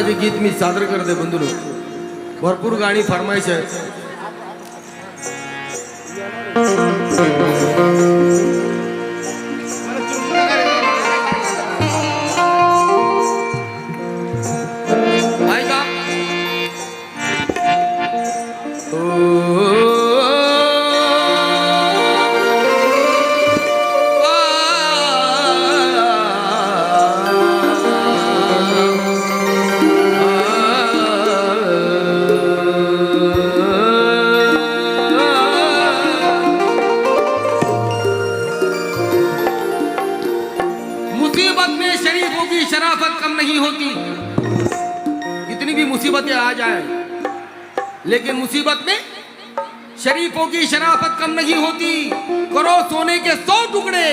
आताचे गीत मी सादर करते बंधू भरपूर गाणी फरमाईश आहे लेकिन मुसीबत में शरीफों की शराफत कम नहीं होती करो सोने के सौ टुकड़े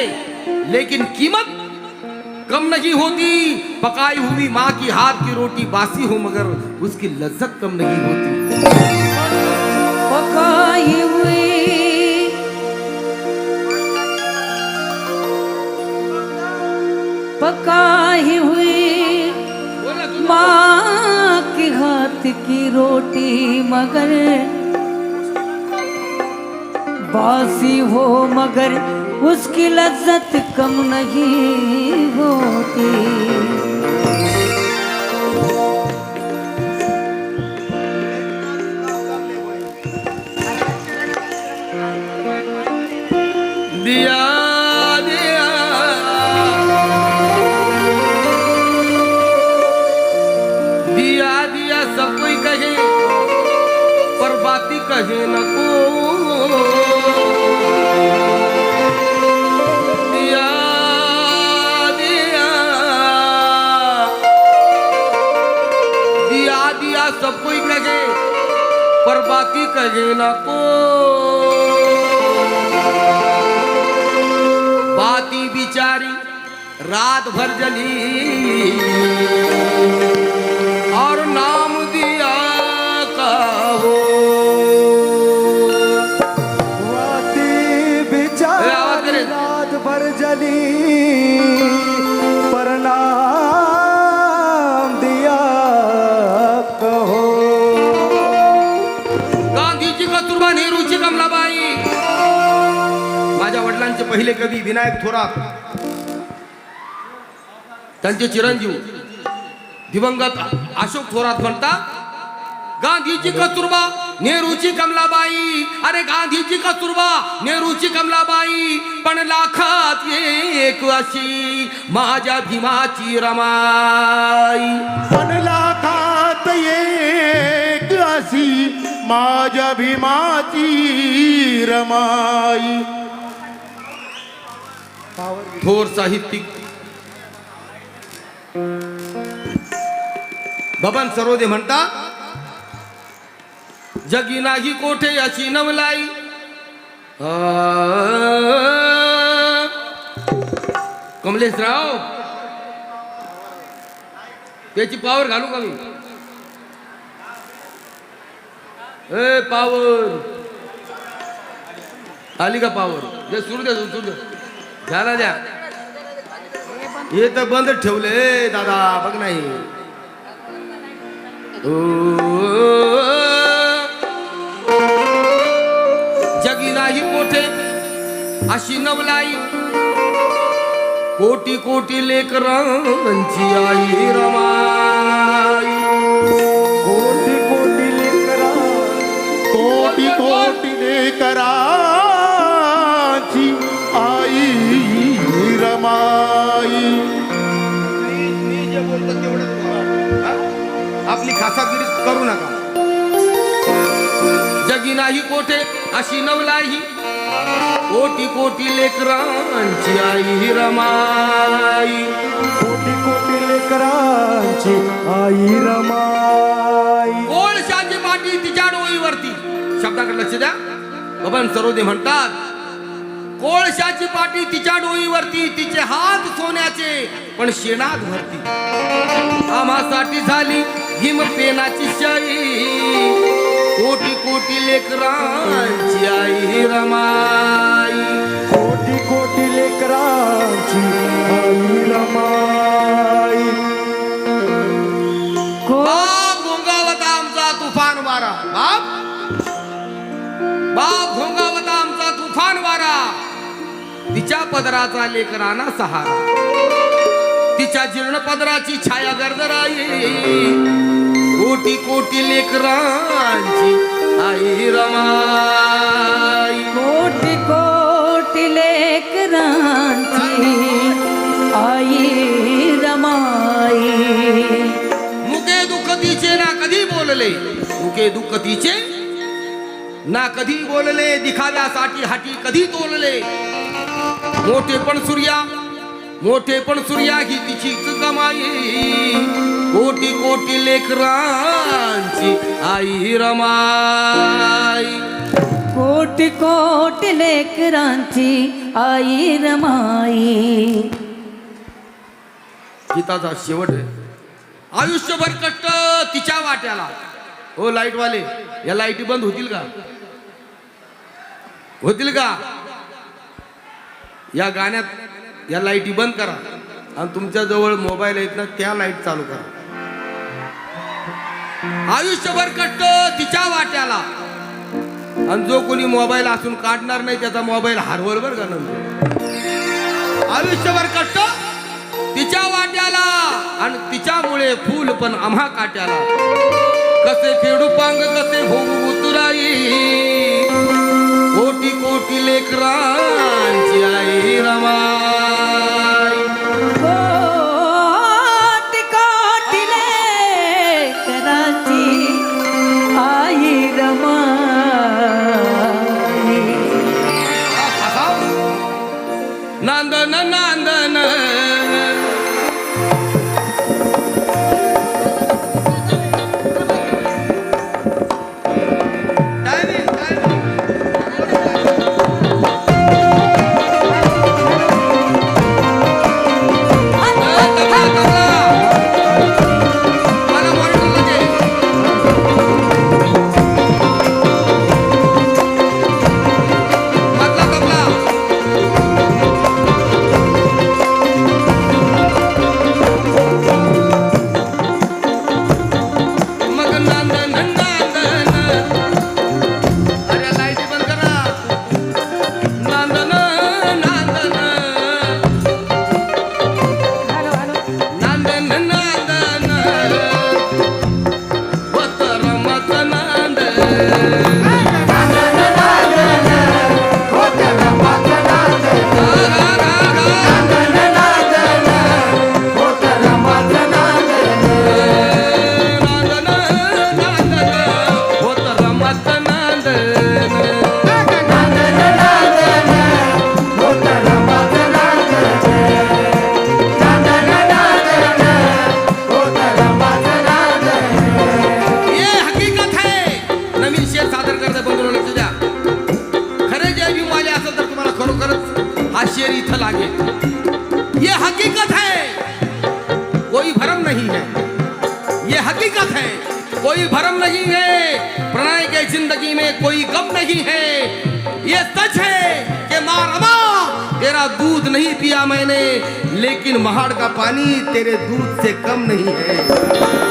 लेकिन कीमत कम नहीं होती। पकाई हुई माँ की हाथ की रोटी बासी हो मगर उसकी लज्जत कम नहीं होती। पकाई हुई पकाई हुई माँ हाथ की रोटी मगर बासी हो मगर उसकी लज्जत कम नहीं होती। पर बाकी कहे न को। बाती बिचारी रात भर जली। कस्तुरबा नेहरूची कमलाबाई माझ्या वडिलांचे पहिले कवी विनायक थोरात. त्यांचे चिरंजीव. दिवंगत अशोक थोरात म्हणतात गांधीची कस्तुरबा नेहरूची कमलाबाई अरे गांधीची कस्तुरबा नेहरूची कमलाबाई पण लाखात एक अशी माझ्या भीमाची रमाई. पण लाखात एक अशी माझ्या भीमाची रमाई. थोर साहित्यिक. बबन सरोदे म्हणता जगी नाही कोठे अशी नवलाई. कमलेशराव त्याची पावर घालू का मी? ए पावर. आली का पावर? दे सुरू दे सुरू दे. झाला द्या. हे तर बंद ठेवले दादा. बघ नाही. जगी नाही कोठे अशी नवलाई. कोटी कोटी लेकरांची आई रमा. लेकराची आई रमाई. मी जे बोलतो आपली खासागिरी करू नका. जगी नाही कोठे अशी नवलाई कोटी कोटी लेकरांची आई रमाई. कोटी कोटी लेकरांची आई रमाई. कोळशाची पाटी तिच्या डोईवरती शब्दाकडे लक्ष द्या. बबन सरोदे म्हणतात कोळशाची पाटी तिच्या डोईवरती तिचे हात सोन्याचे पण शेणात भरती आम्हासाठी झाली हिम पेनाची शाई. कोटी कोटी लेकरांची आई रमाई. कोटी कोटी लेकरांची आई रमाई. बाप घोंगावता आमचा तुफान वारा. तिच्या पदराचा लेकराना सहारा. तिच्या जीर्ण पदराची छाया गर्दराई. कोटी कोटी लेकरांची आई रमाई. कोटी कोटी लेकरांची आई रमाई. मुके दुःख तिचे ना कधी बोलले? मुके दुःख तिचे ना कधी बोलले दिखाव्यासाठी हाटी कधी तोलले. मोठे पण सूर्या मोठे पण सूर्या ही तिची कमाई. कोटी कोटी लेकरांची आई रमाई. कोटी कोटी लेकरांची आई रमाई. गीताचा शेवट आहे. आयुष्यभर कष्ट तिच्या वाट्याला. हो लाइट वाले या लाईटी बंद होतील का? होतील का? या गाण्यात या लाईटी बंद करा. आणि तुमच्या जवळ मोबाईल आहेत ना त्या लाइट चालू करा. आयुष्यभर कष्ट तिच्या वाट्याला. आणि जो कोणी मोबाईल असून काढणार नाही त्याचा मोबाईल हरवल बर का आयुष्यभर कष्ट तिच्या वाट्याला. आणि तिच्यामुळे फूल पण आम्हा काट्याला. कसे खेडू पांग कसे होऊ उतराई. कोटी कोटी लेकरांची आई रमा खरे जे हा शेर ये हकीकत है, कोई भरम नहीं है. ये हकीकत है, कोई भरम नहीं है. प्रणय के ज़िंदगी में कोई गम नहीं है. ये सच है कि तेरा दूध नहीं पिया मैंने, लेकिन महाड़ का पानी तेरे दूध से कम नहीं है.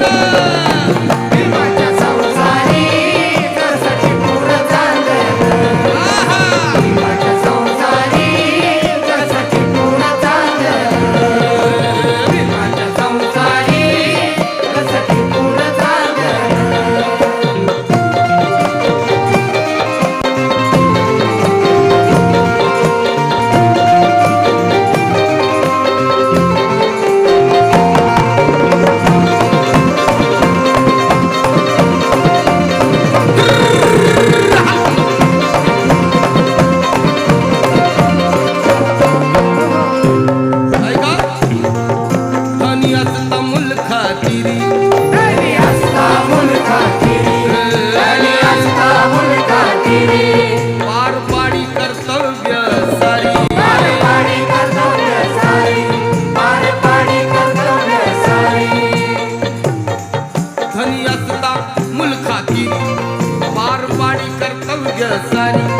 Hallelujah. मुलखाती पार पाडी कर्तव्य सारी.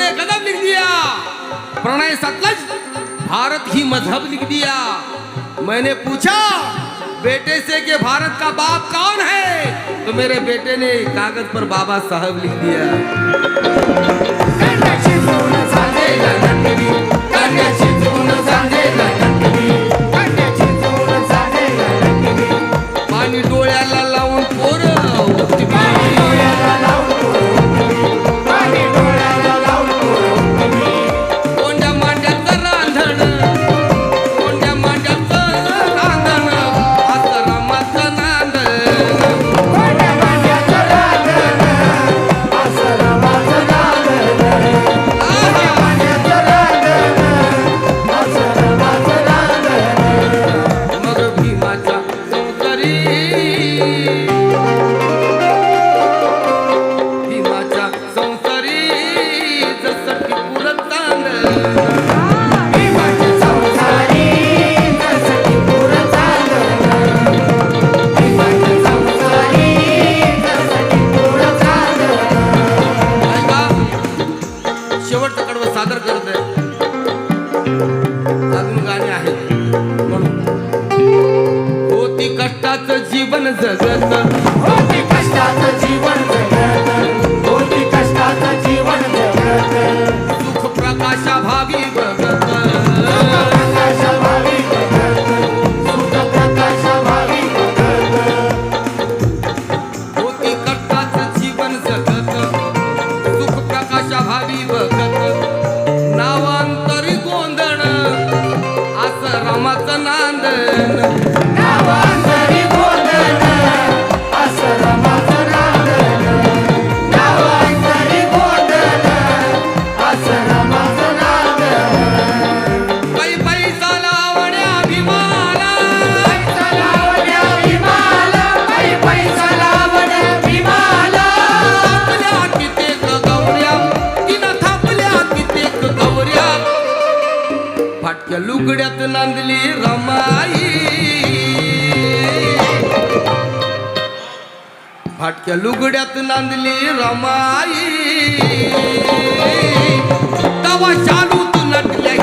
ने गजब लिख दिया। प्रणय सतलज, भारत ही मज़हब लिख दिया। मैंने पूछा, बेटे से के भारत का बाप कौन है? तो मेरे बेटे ने कागज़ पर बाबा साहब लिख दिया। लुगड्यात नांदली रमाई. फाटक्या लुगड्यात नांदली रमाई. तवा चालू तू नटल्या